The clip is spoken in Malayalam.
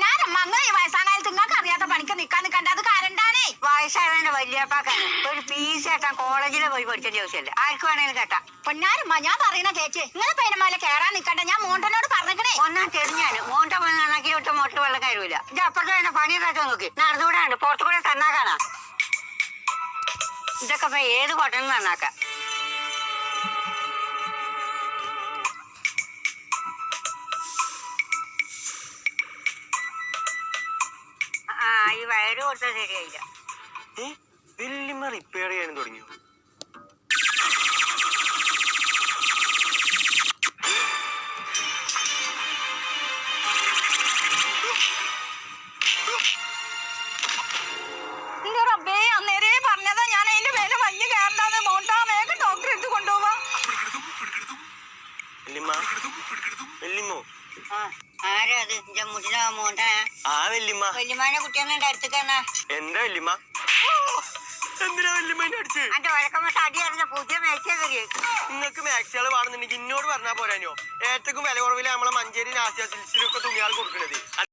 പൊന്നാരമ്മ അങ്ങനെ ഈ വയസ്സാകാലത്ത് നിങ്ങൾക്ക് അറിയാത്ത പണിക്ക് നിക്കാൻ നിക്കണ്ട. അത് കരണ്ടാനേ വയസ്സായവന്റെ വല്യപ്പാക്ക ഒരു ഫീസ് കേട്ടാ കോളേജിൽ പോയി പഠിച്ച ദിവസമല്ലേ ആർക്ക് വേണേലും കേട്ടാ. പൊന്നാരമ്മ ഞാൻ പറയണ കേക്ക്. നിങ്ങൾ പേരമാല കേറാൻ നിക്കണ്ട. ഞാൻ മോണ്ടനോട് പറഞ്ഞേ ഒന്നാം തെരഞ്ഞാണ്. മോണ്ട നന്നാക്കി വിട്ട മോട്ടർ വെള്ളം കയറൂല. ഇത് അപ്പുറത്ത് തന്നെ പണി ഉണ്ടാക്കാൻ നോക്കി നടന്നുകൂടാണ്ട് പുറത്തു കൂടെ തന്നാ കാണാ. ഇതൊക്കെ ഏത് കൊട്ടനും നന്നാക്കാം. ഈ വയറ് കൊടുത്താൽ ശരിയായില്ല. ഏ? വല്യമ്മ റിപ്പയർ ചെയ്യാനും തുടങ്ങിയോ? എന്റെ അടുത്ത് ആരാ അത്? എന്റെ മോണ്ടാ? ആ വല്യമ്മ. വല്യമാനെ കുട്ടിയൊന്നും അടുത്ത് കാണാ എന്താ വല്യമ്മ? എന്തിനാ വല്യമ്മ എന്നെ അടിച്ച് അന്റെ വഴക്കമ്മ തടി അറിഞ്ഞ പുതിയ മേച്ചേ കയറി നിങ്ങൾക്ക് മാക്സികൾ വേണമെന്നുണ്ടെങ്കിൽ ഇന്നോട് പറഞ്ഞാ പോരാനോ? ഏറ്റവും വില കുറവിൽ നമ്മളെ മഞ്ചേരി നാസിയ സിൽസിലൊക്കെ തുണിയാൾ കൊടുക്കണത്.